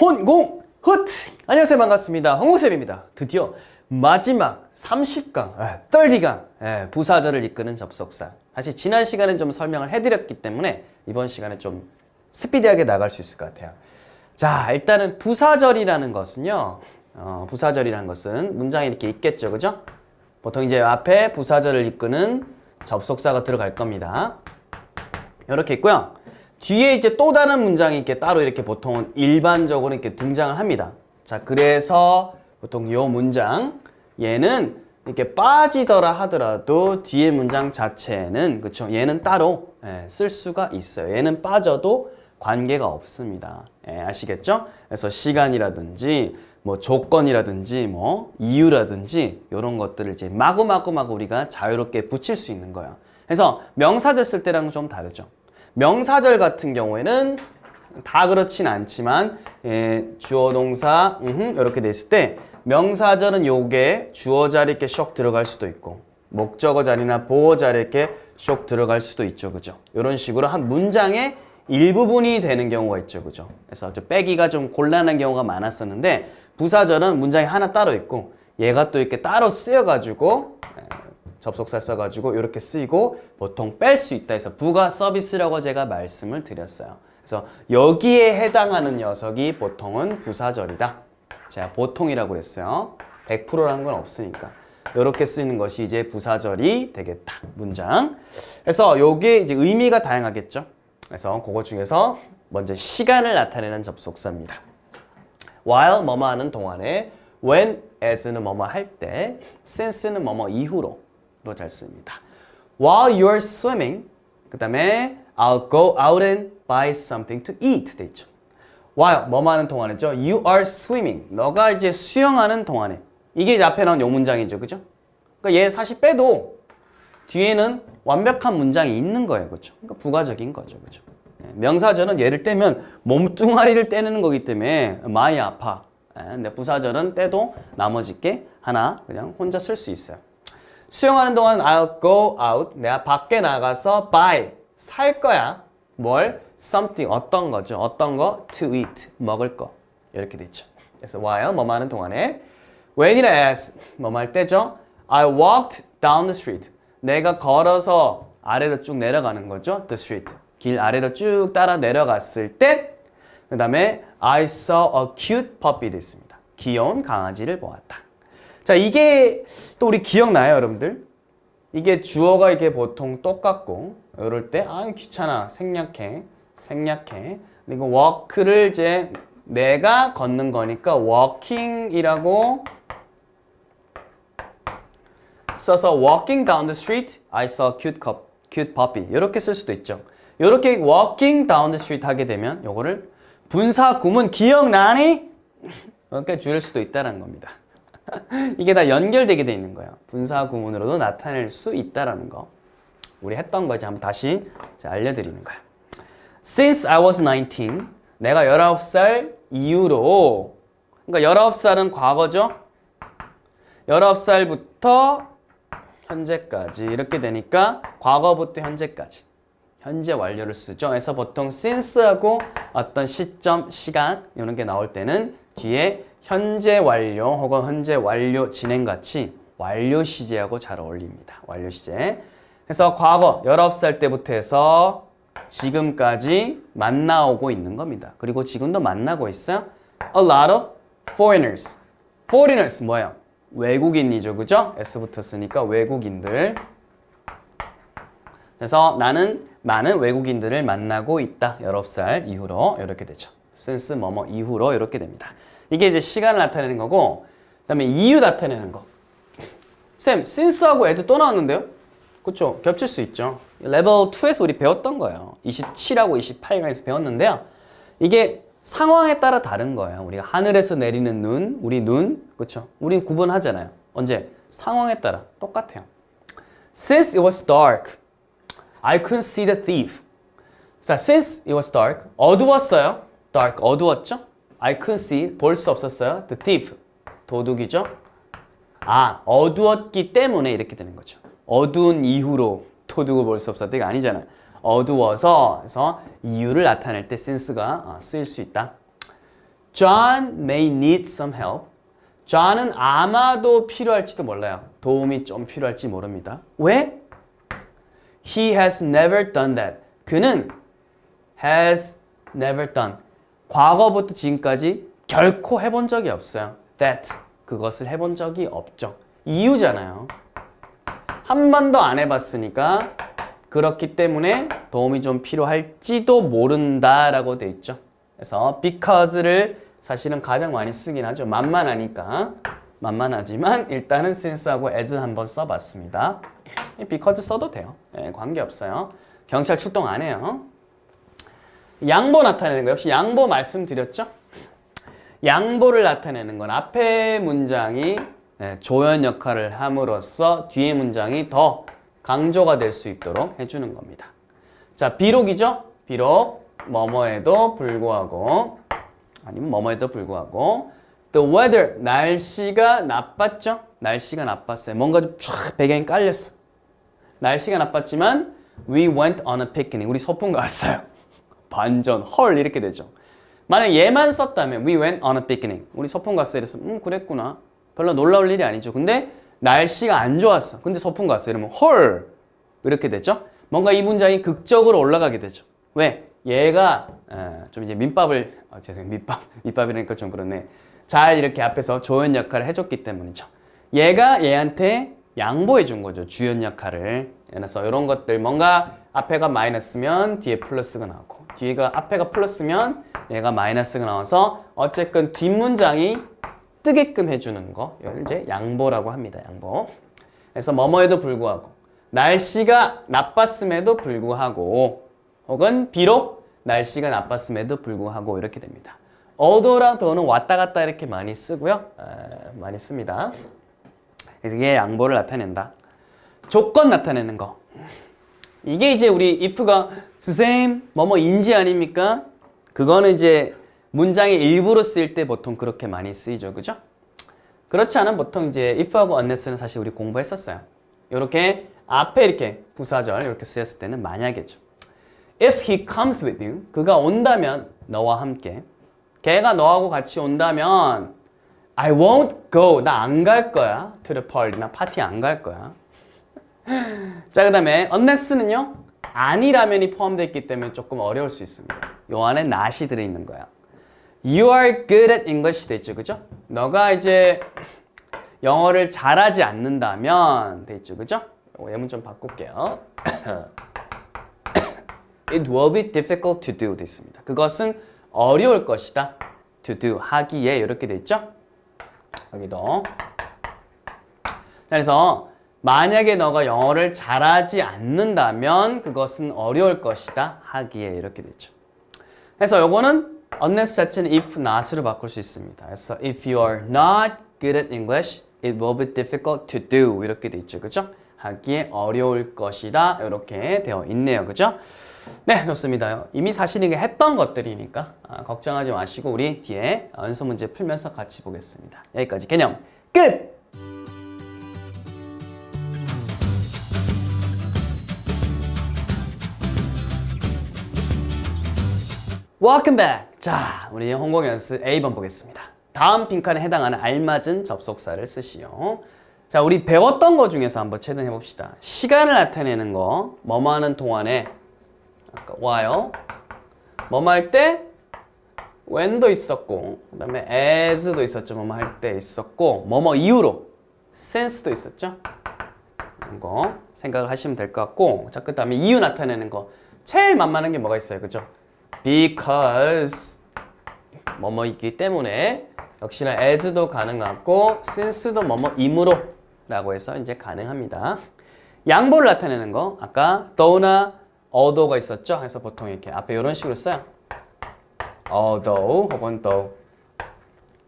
혼공 훗 안녕하세요. 반갑습니다. 홍우쌤입니다. 드디어 마지막 30강 에, 30강 에, 부사절을 이끄는 접속사. 사실 지난 시간에 좀 설명을 해드렸기 때문에 이번 시간에 좀 스피디하게 나갈 수 있을 것 같아요. 자 일단은 부사절이라는 것은요 어, 부사절이라는 것은 문장에 이렇게 있겠죠. 그죠? 보통 이제 앞에 부사절을 이끄는 접속사가 들어갈 겁니다. 이렇게 있고요. 뒤에 이제 또 다른 문장이 이렇게 따로 이렇게 보통은 일반적으로 이렇게 등장을 합니다. 자, 그래서 보통 요 문장 얘는 이렇게 빠지더라 하더라도 뒤에 문장 자체는 그쵸 얘는 따로 예, 쓸 수가 있어요. 얘는 빠져도 관계가 없습니다. 예, 아시겠죠? 그래서 시간이라든지 뭐 조건이라든지 뭐 이유라든지 이런 것들을 이제 마구마구마구 우리가 자유롭게 붙일 수 있는 거예요. 그래서 명사절 쓸 때랑은 좀 다르죠. 명사절 같은 경우에는 다 그렇진 않지만 예, 주어 동사 음흠, 이렇게 됐을 때 명사절은 요게 주어 자리 이렇게 쇽 들어갈 수도 있고 목적어 자리나 보어 자리 이렇게 쇽 들어갈 수도 있죠. 그죠? 이런 식으로 한 문장의 일부분이 되는 경우가 있죠. 그죠? 그래서 좀 빼기가 좀 곤란한 경우가 많았었는데 부사절은 문장이 하나 따로 있고 얘가 또 이렇게 따로 쓰여 가지고 접속사 써가지고 이렇게 쓰이고 보통 뺄 수 있다 해서 부가 서비스라고 제가 말씀을 드렸어요. 그래서 여기에 해당하는 녀석이 보통은 부사절이다. 제가 보통이라고 그랬어요. 100%라는 건 없으니까. 이렇게 쓰이는 것이 이제 부사절이 되겠다. 문장. 그래서 요게 이제 의미가 다양하겠죠. 그래서 그거 중에서 먼저 시간을 나타내는 접속사입니다. while 뭐뭐 하는 동안에 when as는 뭐뭐 할 때 since는 뭐뭐 이후로 로 잘 씁니다. While you're swimming, 그 다음에 I'll go out and buy something to eat 돼 있죠. While 뭐뭐 하는 동안이죠. You are swimming. 너가 이제 수영하는 동안에 이게 이제 앞에 나온 요 문장이죠, 그죠? 그러니까 얘 사실 빼도 뒤에는 완벽한 문장이 있는 거예요, 그죠? 그러니까 부가적인 거죠, 그죠? 네, 명사절은 얘를 떼면 몸뚱아리를 떼는 거기 때문에 많이 아파. 네, 근데 부사절은 떼도 나머지 게 하나 그냥 혼자 쓸 수 있어요. 수영하는 동안 I'll go out. 내가 밖에 나가서 buy. 살 거야. 뭘? something. 어떤 거죠? 어떤 거? to eat. 먹을 거. 이렇게 됐죠. 그래서 while 뭐뭐 하는 동안에 when이나 as 뭐뭐 할 때죠. I walked down the street. 내가 걸어서 아래로 쭉 내려가는 거죠. the street. 길 아래로 쭉 따라 내려갔을 때 그 다음에 I saw a cute puppy 됐습니다. 귀여운 강아지를 보았다. 자, 이게 또 우리 기억나요, 여러분들? 이게 주어가 이게 보통 똑같고 이럴 때 아, 귀찮아. 생략해. 생략해. 그리고 walk를 이제 내가 걷는 거니까 walking이라고 써서 walking down the street I saw cute, cup, cute puppy 이렇게 쓸 수도 있죠. 이렇게 walking down the street 하게 되면 요거를 분사 구문 기억나니? 이렇게 줄일 수도 있다는 겁니다. 이게 다 연결되게 돼 있는 거예요. 분사 구문으로도 나타낼 수 있다라는 거. 우리 했던 거지 한번 다시 알려드리는 거야. Since I was 19, 내가 19살 이후로 그러니까 19살은 과거죠. 19살부터 현재까지 이렇게 되니까 과거부터 현재까지 현재 완료를 쓰죠. 그래서 보통 since하고 어떤 시점, 시간 이런 게 나올 때는 뒤에 현재 완료 혹은 현재 완료 진행 같이 완료 시제하고 잘 어울립니다. 완료 시제. 그래서 과거 19살 때부터 해서 지금까지 만나오고 있는 겁니다. 그리고 지금도 만나고 있어요. A lot of foreigners. foreigners 뭐예요? 외국인이죠. 그죠? S부터 쓰니까 외국인들. 그래서 나는 많은 외국인들을 만나고 있다. 19살 이후로 이렇게 되죠. since 뭐뭐 이후로 이렇게 됩니다. 이게 이제 시간을 나타내는 거고 그다음에 이유 나타내는 거. 쌤, since하고 as 또 나왔는데요? 그렇죠. 겹칠 수 있죠. 레벨 2에서 우리 배웠던 거예요. 27하고 28강에서 배웠는데요. 이게 상황에 따라 다른 거예요. 우리가 하늘에서 내리는 눈, 우리 눈, 그렇죠. 우리 구분하잖아요. 언제? 상황에 따라 똑같아요. Since it was dark, I couldn't see the thief. 자, since it was dark, 어두웠어요. dark, 어두웠죠? I couldn't see, 볼 수 없었어요. The thief, 도둑이죠? 아, 어두웠기 때문에 이렇게 되는 거죠. 어두운 이후로 도둑을 볼 수 없었다. 이거 아니잖아요. 어두워서, 그래서 이유를 나타낼 때 since가 쓰일 수 있다. John may need some help. John은 아마도 필요할지도 몰라요. 도움이 좀 필요할지 모릅니다. 왜? He has never done that. 그는 has never done. 과거부터 지금까지 결코 해본 적이 없어요. That. 그것을 해본 적이 없죠. 이유잖아요. 한 번도 안 해봤으니까 그렇기 때문에 도움이 좀 필요할지도 모른다라고 돼 있죠. 그래서 because를 사실은 가장 많이 쓰긴 하죠. 만만하니까. 만만하지만 일단은 since하고 as 한번 써봤습니다. because 써도 돼요. 예, 관계없어요. 경찰 출동 안 해요. 양보 나타내는 거 역시 양보 말씀드렸죠? 양보를 나타내는 건 앞에 문장이 네, 조연 역할을 함으로써 뒤에 문장이 더 강조가 될 수 있도록 해주는 겁니다. 자, 비록이죠? 비록 뭐뭐에도 불구하고 아니면 뭐뭐에도 불구하고 the weather 날씨가 나빴죠? 날씨가 나빴어요. 뭔가 좀쫙 배경이 깔렸어. 날씨가 나빴지만 we went on a picnic. 우리 소풍 갔어요. 반전 헐 이렇게 되죠. 만약 얘만 썼다면 we went on a picnic. 우리 소풍 갔어 이랬어. 음 그랬구나. 별로 놀라울 일이 아니죠. 근데 날씨가 안 좋았어. 근데 소풍 갔어 이러면 헐 이렇게 되죠. 뭔가 이 문장이 극적으로 올라가게 되죠. 왜? 얘가 어, 좀 이제 민밥을 어, 죄송해요 밑밥 밑밥이라니까 좀 그렇네. 잘 이렇게 앞에서 조연 역할을 해줬기 때문이죠. 얘가 얘한테 양보해 준 거죠. 주연 역할을. 그래서 이런 것들 뭔가 앞에가 마이너스면 뒤에 플러스가 나오고 뒤가 앞에가 플러스면 얘가 마이너스가 나와서 어쨌든 뒷문장이 뜨게끔 해주는 거 이제 양보라고 합니다. 양보. 그래서 뭐뭐에도 불구하고 날씨가 나빴음에도 불구하고 혹은 비록 날씨가 나빴음에도 불구하고 이렇게 됩니다. 어도랑 더는 왔다 갔다 이렇게 많이 쓰고요. 아, 많이 씁니다. 그래서 이게 양보를 나타낸다. 조건 나타내는 거. 이게 이제 우리 if가 선생님 뭐뭐인지 아닙니까? 그거는 이제 문장의 일부로 쓰일 때 보통 그렇게 많이 쓰이죠. 그죠? 그렇지 않은 보통 이제 if하고 unless는 사실 우리 공부했었어요. 이렇게 앞에 이렇게 부사절 이렇게 쓰였을 때는 만약이죠. If he comes with you, 그가 온다면 너와 함께 걔가 너하고 같이 온다면 I won't go, 나 안 갈 거야. To the party, 나 파티 안 갈 거야. 자, 그 다음에 unless는요. 아니라면이 포함되어 있기 때문에 조금 어려울 수 있습니다. 요 안에 not이 들어있는 거야. You are good at English 돼 있죠, 그죠? 너가 이제 영어를 잘하지 않는다면 돼 있죠, 그죠? 요 예문 좀 바꿀게요. It will be difficult to do 돼 있습니다. 그것은 어려울 것이다. To do 하기에 이렇게 돼 있죠? 여기도. 자, 그래서 만약에 너가 영어를 잘하지 않는다면 그것은 어려울 것이다 하기에 이렇게 되죠. 그래서 요거는 unless 자체는 if not으로 바꿀 수 있습니다. 그래서 if you are not good at English, it will be difficult to do 이렇게 돼 있죠, 그죠? 하기에 어려울 것이다 이렇게 되어 있네요, 그죠? 네, 좋습니다. 이미 사실 이게 했던 것들이니까 아, 걱정하지 마시고 우리 뒤에 연습 문제 풀면서 같이 보겠습니다. 여기까지 개념 끝. Welcome back. 자, 우리 홍콩 연습 A번 보겠습니다. 다음 빈칸에 해당하는 알맞은 접속사를 쓰시오. 자, 우리 배웠던 거 중에서 한번 체크해 봅시다. 시간을 나타내는 거, 뭐뭐 하는 동안에 아까 while 뭐뭐 할 때 when도 있었고 그다음에 as도 있었죠. 뭐뭐 할 때 있었고 뭐뭐 이후로 since도 있었죠. 이거 생각을 하시면 될 것 같고 자 그다음에 이유 나타내는 거 제일 만만한 게 뭐가 있어요, 그죠? Because 뭐뭐 있기 때문에 역시나 as도 가능하고 since도 뭐뭐이므로 라고 해서 이제 가능합니다. 양보를 나타내는 거 아까 though나 although가 있었죠. 그래서 보통 이렇게 앞에 이런 식으로 써요. although 혹은 though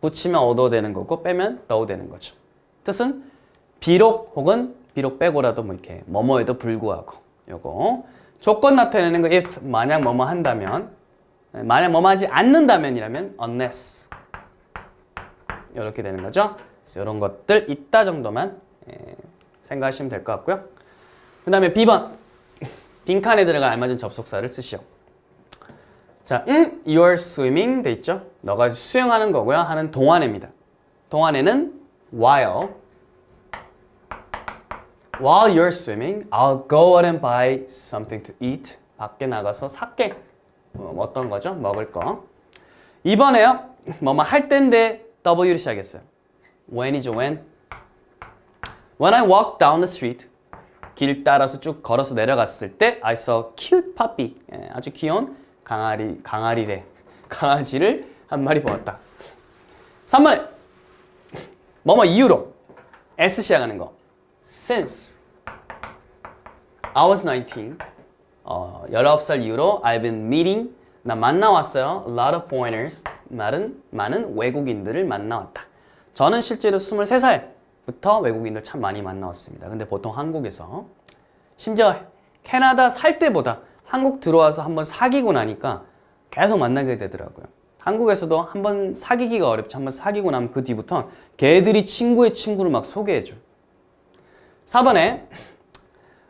붙이면 although 되는 거고 빼면 though 되는 거죠. 뜻은 비록 혹은 비록 빼고라도 뭐 이렇게 뭐뭐에도 불구하고 요거 조건 나타내는 거 if 만약 뭐뭐 한다면 만약 뭐뭐 하지 않는다면이라면 unless 이렇게 되는 거죠. 그래서 이런 것들 있다 정도만 예, 생각하시면 될 것 같고요. 그 다음에 B번 빈칸에 들어갈 알맞은 접속사를 쓰시오. 자, 음, you're swimming 돼 있죠? 너가 수영하는 거고요. 하는 동안입니다. 동안에는 while while you're swimming, I'll go out and buy something to eat. 밖에 나가서 살게. 어, 어떤 거죠? 먹을 거. 이번에요. 뭐뭐 할 때인데 W를 시작했어요. When이죠, when. When I walked down the street, 길 따라서 쭉 걸어서 내려갔을 때 I saw cute puppy. 예, 아주 귀여운 강아리, 강아리래. 강아지를 한 마리 보았다. 3번에 뭐뭐 이유로 S 시작하는 거. Since I was 19, 어, 19살 이후로 I've been meeting, 나 만나왔어요. A lot of foreigners, 많은, 많은 외국인들을 만나왔다. 저는 실제로 23살부터 외국인들 참 많이 만나왔습니다. 근데 보통 한국에서 심지어 캐나다 살 때보다 한국 들어와서 한번 사귀고 나니까 계속 만나게 되더라고요. 한국에서도 한번 사귀기가 어렵지. 한번 사귀고 나면 그 뒤부터 걔들이 친구의 친구를 막 소개해줘. 4번에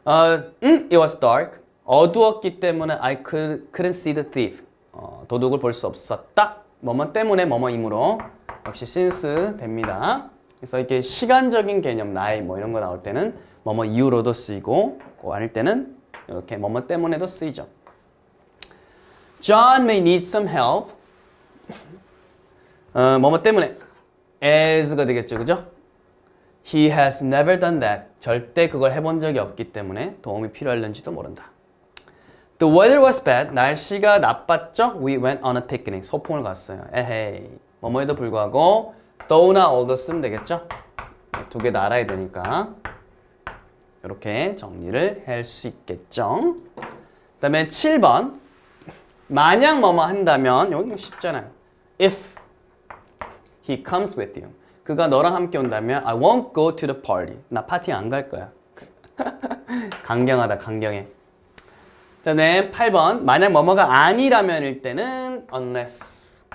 어, 음, it was dark. 어두웠기 때문에 I could, couldn't see the thief. 어, 도둑을 볼 수 없었다. 뭐뭐 때문에 뭐뭐이므로 역시 since 됩니다. 그래서 이렇게 시간적인 개념 나이 뭐 이런 거 나올 때는 뭐뭐 이유로도 쓰이고 그 아닐 때는 이렇게 뭐뭐 때문에도 쓰이죠. John may need some help. 어, 뭐뭐 때문에 as가 되겠죠, 그죠? He has never done that. 절대 그걸 해본 적이 없기 때문에 도움이 필요할는지도 모른다. The weather was bad. 날씨가 나빴죠? We went on a picnic. 소풍을 갔어요. 에헤이. 뭐뭐에도 불구하고 though나 although 쓰면 되겠죠? 두 개 다 알아야 되니까 이렇게 정리를 할 수 있겠죠? 그 다음에 7번 만약 뭐뭐 한다면 여기 쉽잖아요. If he comes with you. 그가 너랑 함께 온다면 I won't go to the party. 나 파티 안 갈 거야. 강경하다, 강경해. 자, 네, 8번. 만약 뭐뭐가 아니라면일 때는 unless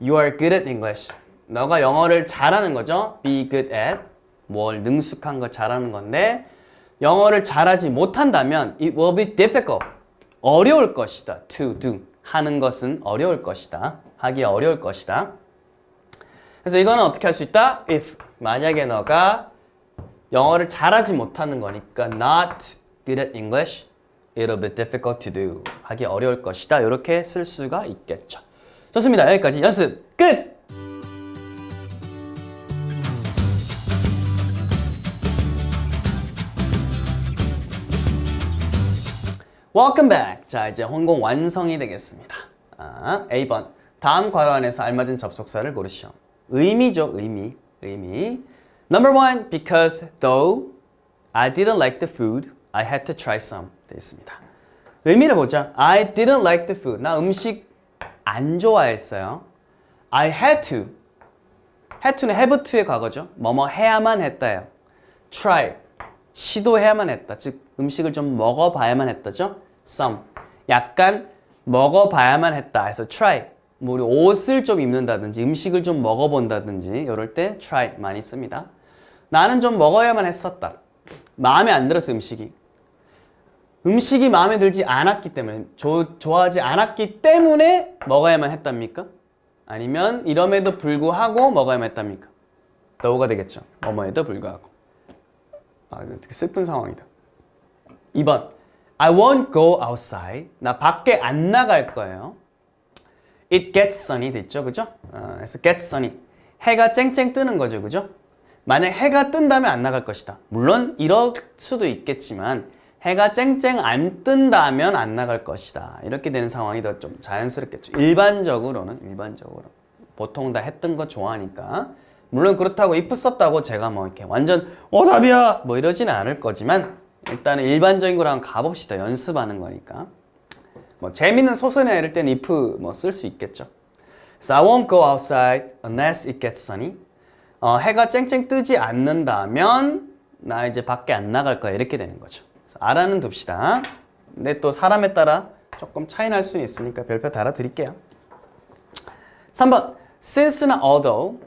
you are good at English. 너가 영어를 잘하는 거죠. be good at 뭘 능숙한 거 잘하는 건데 영어를 잘하지 못한다면 it will be difficult. 어려울 것이다. to do 하는 것은 어려울 것이다. 하기 어려울 것이다. 그래서 이거는 어떻게 할 수 있다? if 만약에 너가 영어를 잘하지 못하는 거니까 not good at English, it'll be difficult to do. 하기 어려울 것이다. 이렇게 쓸 수가 있겠죠. 좋습니다. 여기까지 연습 끝! Welcome back. 자, 이제 혼공 완성이 되겠습니다. 아, A번. 다음 괄호 안에서 알맞은 접속사를 고르시오. 의미죠, 의미. 의미. Number one, because though I didn't like the food, I had to try some. 되어 있습니다. 의미를 보자. I didn't like the food. 나 음식 안 좋아했어요. I had to. had to는 have to의 과거죠. 뭐뭐 해야만 했다요. try. 시도해야만 했다. 즉 음식을 좀 먹어봐야만 했다죠. some. 약간 먹어봐야만 했다. 해서 try. 뭐 우리 옷을 좀 입는다든지 음식을 좀 먹어본다든지 이럴 때 try 많이 씁니다. 나는 좀 먹어야만 했었다. 마음에 안 들었어 음식이. 음식이 마음에 들지 않았기 때문에 조, 좋아하지 않았기 때문에 먹어야만 했답니까? 아니면 이럼에도 불구하고 먹어야만 했답니까? 너가 되겠죠. 뭐뭐에도 불구하고. 아, 슬픈 상황이다. 2번. I won't go outside. 나 밖에 안 나갈 거예요. It gets sunny 됐죠, 그죠? 어, 그래서 get sunny. 해가 쨍쨍 뜨는 거죠, 그죠? 만약 해가 뜬다면 안 나갈 것이다. 물론 이럴 수도 있겠지만 해가 쨍쨍 안 뜬다면 안 나갈 것이다. 이렇게 되는 상황이 더 좀 자연스럽겠죠. 일반적으로는 일반적으로 보통 다 했던 거 좋아하니까 물론 그렇다고 if 썼다고 제가 뭐 이렇게 완전 오답이야 뭐 이러지는 않을 거지만 일단은 일반적인 거랑 가봅시다. 연습하는 거니까. 뭐 재밌는 소설이나 이럴 때는 if 뭐 쓸 수 있겠죠. So I won't go outside unless it gets sunny. 어, 해가 쨍쨍 뜨지 않는다면 나 이제 밖에 안 나갈 거야 이렇게 되는 거죠. 알아는 둡시다. 근데 또 사람에 따라 조금 차이 날 수는 있으니까 별표 달아드릴게요. 3번 since나 although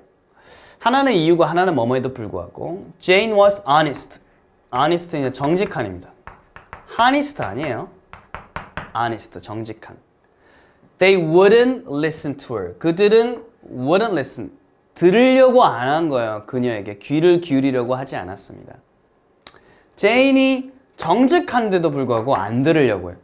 하나는 이유고 하나는 뭐뭐에도 불구하고 Jane was honest. honest는 정직한입니다. honest 아니에요. Honest 정직한. They wouldn't listen to her. 그들은 wouldn't listen. 들으려고 안 한 거예요. 그녀에게 귀를 기울이려고 하지 않았습니다. 제인이 정직한데도 불구하고 안 들으려고 해요.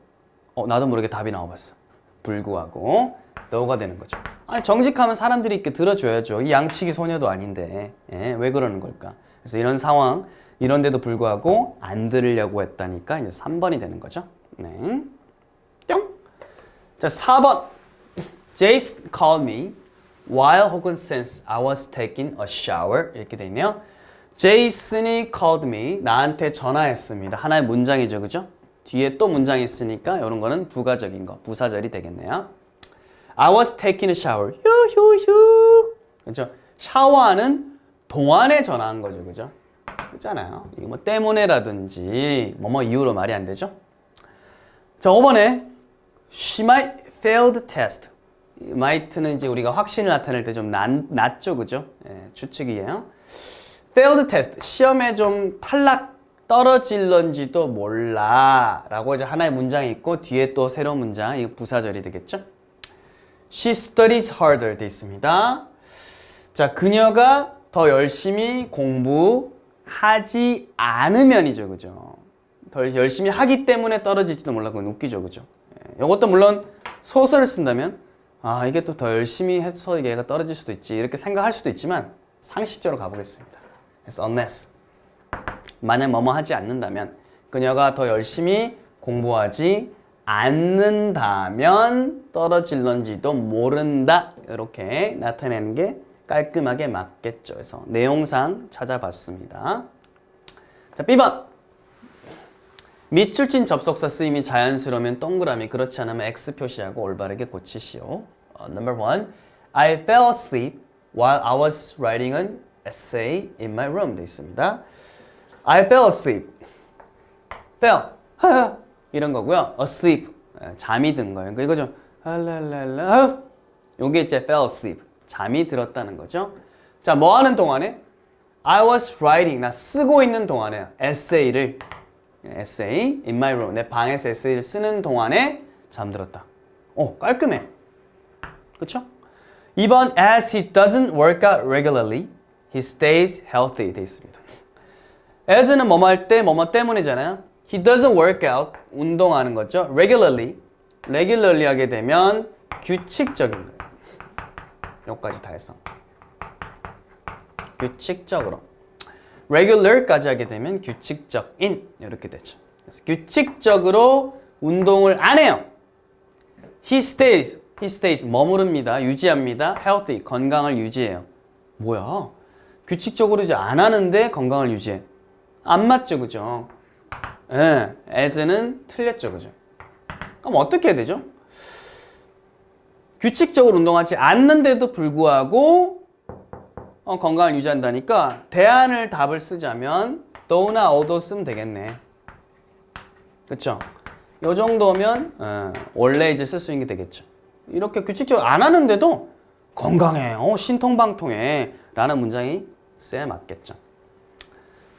어, 나도 모르게 답이 나와봤어. 불구하고 너가 되는 거죠. 아니 정직하면 사람들이 이렇게 들어줘야죠. 이 양치기 소녀도 아닌데 예, 왜 그러는 걸까? 그래서 이런 상황 이런데도 불구하고 안 들으려고 했다니까 이제 3번이 되는 거죠. 네. 뿅. 자 4번. Jace called me while 혹은 since I was taking a shower 이렇게 돼 있네요. 제이슨이 called me 나한테 전화했습니다. 하나의 문장이죠, 그죠? 뒤에 또 문장이 있으니까 이런 거는 부가적인 거, 부사절이 되겠네요. I was taking a shower. 휴휴휴. 그죠? 샤워하는 동안에 전화한 거죠, 그죠? 그잖아요. 이거 뭐 때문에라든지 뭐뭐 이유로 말이 안 되죠? 자, 5번에 She might fail the test. 이 might는 이제 우리가 확신을 나타낼 때 좀 낮죠, 그죠? 예, 추측이에요. failed test. 시험에 좀 탈락 떨어질런지도 몰라. 라고 이제 하나의 문장이 있고 뒤에 또 새로운 문장 이거 부사절이 되겠죠? She studies harder 돼 있습니다. 자 그녀가 더 열심히 공부하지 않으면이죠 그죠? 더 열심히 하기 때문에 떨어질지도 몰라. 그건 웃기죠 그죠? 예, 이것도 물론 소설을 쓴다면 아 이게 또 더 열심히 해서 얘가 떨어질 수도 있지 이렇게 생각할 수도 있지만 상식적으로 가보겠습니다 그래서 unless 만약 뭐뭐 하지 않는다면 그녀가 더 열심히 공부하지 않는다면 떨어질런지도 모른다 이렇게 나타내는 게 깔끔하게 맞겠죠. 그래서 내용상 찾아봤습니다. 자, B번 밑줄 친 접속사 쓰임이 자연스러우면 동그라미 그렇지 않으면 X 표시하고 올바르게 고치시오. 어, number one, I fell asleep while I was writing an essay in my room 돼 있습니다. I fell asleep. fell 이런 거고요. asleep 예, 잠이 든 거예요. 그러니까 이거죠. 할랄랄라 요게 이제 fell asleep 잠이 들었다는 거죠. 자, 뭐 하는 동안에 I was writing 나 쓰고 있는 동안에 에세이를 에세이 in my room 내 방에서 에세이를 쓰는 동안에 잠들었다. 오 깔끔해. 그렇죠? 2번 as he doesn't work out regularly he stays healthy 돼 있습니다. as는 뭐뭐 할때 뭐뭐 때문이잖아요. he doesn't work out 운동하는 거죠. regularly regularly 하게 되면 규칙적인 거예요. 여기까지 다 했어. 규칙적으로. Regular까지 하게 되면 규칙적인 이렇게 되죠. 규칙적으로 운동을 안 해요. He stays, he stays 머무릅니다. 유지합니다. healthy 건강을 유지해요. 뭐야? 규칙적으로 이제 안 하는데 건강을 유지해. 안 맞죠, 그죠? 예, as는 틀렸죠, 그죠? 그럼 어떻게 해야 되죠? 규칙적으로 운동하지 않는데도 불구하고 어, 건강을 유지한다니까 대안을 답을 쓰자면 though나 although 쓰면 되겠네. 그쵸? 요 정도면 어, 원래 이제 쓸 수 있는 게 되겠죠. 이렇게 규칙적으로 안 하는데도 건강해, 어, 신통방통해 라는 문장이 쎄 맞겠죠.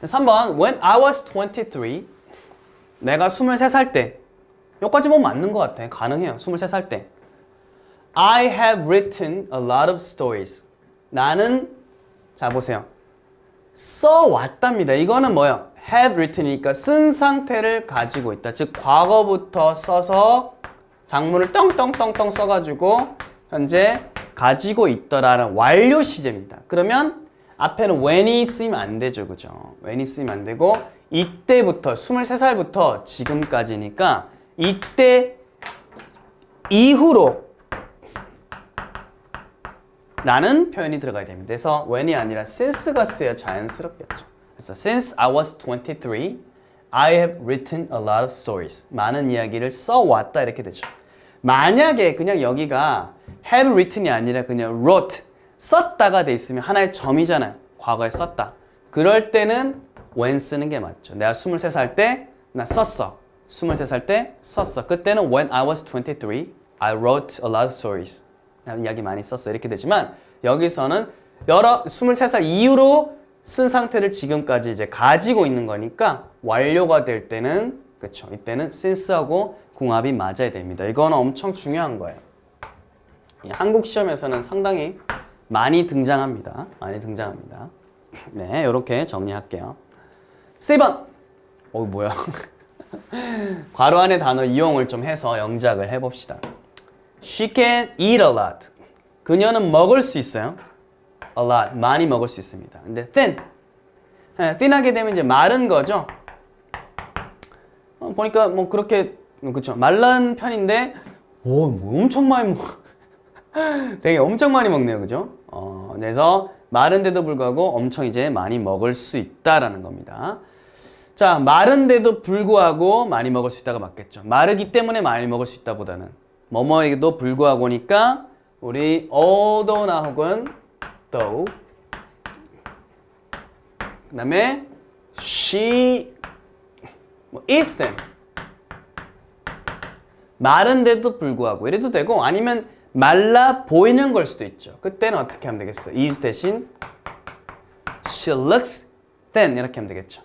3번 When I was 23 내가 23살 때 여기까지 보면 맞는 것 같아. 가능해요. 23살 때 I have written a lot of stories. 나는 자 보세요. 써왔답니다. 이거는 뭐예요? have written이니까 쓴 상태를 가지고 있다. 즉 과거부터 써서 작문을 떵떵떵떵 써가지고 현재 가지고 있더라는 완료 시제입니다. 그러면 앞에는 when이 쓰이면 안 되죠. 그죠? when이 쓰이면 안 되고 이때부터 23살부터 지금까지니까 이때 이후로 라는 표현이 들어가야 됩니다. 그래서 when이 아니라 since가 쓰야 자연스럽겠죠. 그래서 since I was 23, I have written a lot of stories. 많은 이야기를 써왔다 이렇게 되죠. 만약에 그냥 여기가 have written이 아니라 그냥 wrote, 썼다가 돼 있으면 하나의 점이잖아요. 과거에 썼다. 그럴 때는 when 쓰는 게 맞죠. 내가 23살 때 나 썼어. 23살 때 썼어. 그때는 when I was 23, I wrote a lot of stories. 이야기 많이 썼어 이렇게 되지만 여기서는 여러 23살 이후로 쓴 상태를 지금까지 이제 가지고 있는 거니까 완료가 될 때는 그쵸 이때는 since하고 궁합이 맞아야 됩니다 이거는 엄청 중요한 거예요 이 한국 시험에서는 상당히 많이 등장합니다. 많이 등장합니다. 네, 이렇게 정리할게요. 세 번. 어, 뭐야? 괄호 안에 단어 이용을 좀 해서 영작을 해봅시다. She can eat a lot. 그녀는 먹을 수 있어요. A lot. 많이 먹을 수 있습니다. 근데 thin. 네, thin하게 되면 이제 마른 거죠. 어, 보니까 뭐 그렇게 그렇죠. 말란 편인데 오, 뭐 엄청 많이 먹. 되게 엄청 많이 먹네요, 그죠? 어, 그래서 마른데도 불구하고 엄청 이제 많이 먹을 수 있다라는 겁니다. 자, 마른데도 불구하고 많이 먹을 수 있다가 맞겠죠. 마르기 때문에 많이 먹을 수 있다보다는 뭐뭐에도 불구하고니까 우리 although나 혹은 though 그 다음에 she 뭐 is them 마른데도 불구하고 이래도 되고 아니면 말라 보이는 걸 수도 있죠. 그때는 어떻게 하면 되겠어? is 대신 she looks thin 이렇게 하면 되겠죠.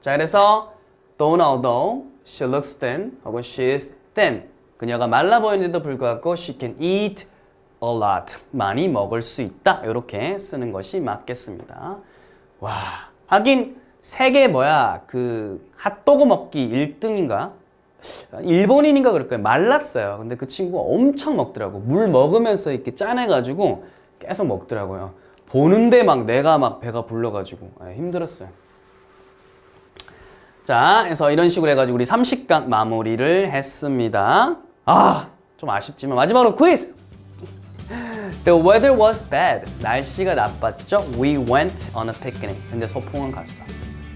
자, 그래서 though although she looks thin 혹은 she is thin 그녀가 말라 보이는데도 불구하고 she can eat a lot 많이 먹을 수 있다 이렇게 쓰는 것이 맞겠습니다. 와 하긴 세계 뭐야 그 핫도그 먹기 1등인가 일본인인가 그럴 거예요. 말랐어요. 근데 그 친구가 엄청 먹더라고. 물 먹으면서 이렇게 짜내가지고 계속 먹더라고요. 보는데 막 내가 막 배가 불러가지고 예, 힘들었어요. 자, 그래서 이런 식으로 해가지고 우리 30강 마무리를 했습니다. 아, 좀 아쉽지만 마지막으로 퀴즈! The weather was bad. 날씨가 나빴죠? We went on a picnic. 근데 소풍은 갔어.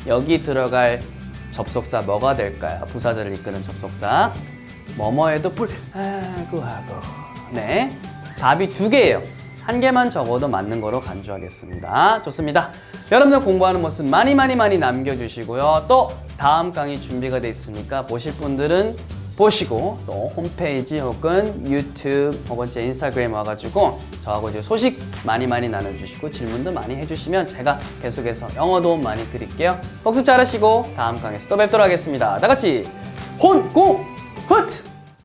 여기 들어갈 접속사 뭐가 될까요? 부사절을 이끄는 접속사. 뭐뭐에도 불하고 하고. 네. 답이 두 개예요. 한 개만 적어도 맞는 거로 간주하겠습니다. 좋습니다. 여러분들 공부하는 모습 많이 많이 많이 남겨주시고요. 또 다음 강의 준비가 돼 있으니까 보실 분들은 보시고 또 홈페이지 혹은 유튜브 혹은 제 인스타그램 와가지고 저하고 이제 소식 많이 많이 나눠주시고 질문도 많이 해주시면 제가 계속해서 영어 도움 많이 드릴게요. 복습 잘하시고 다음 강의에서 또 뵙도록 하겠습니다. 다 같이 혼고 훗!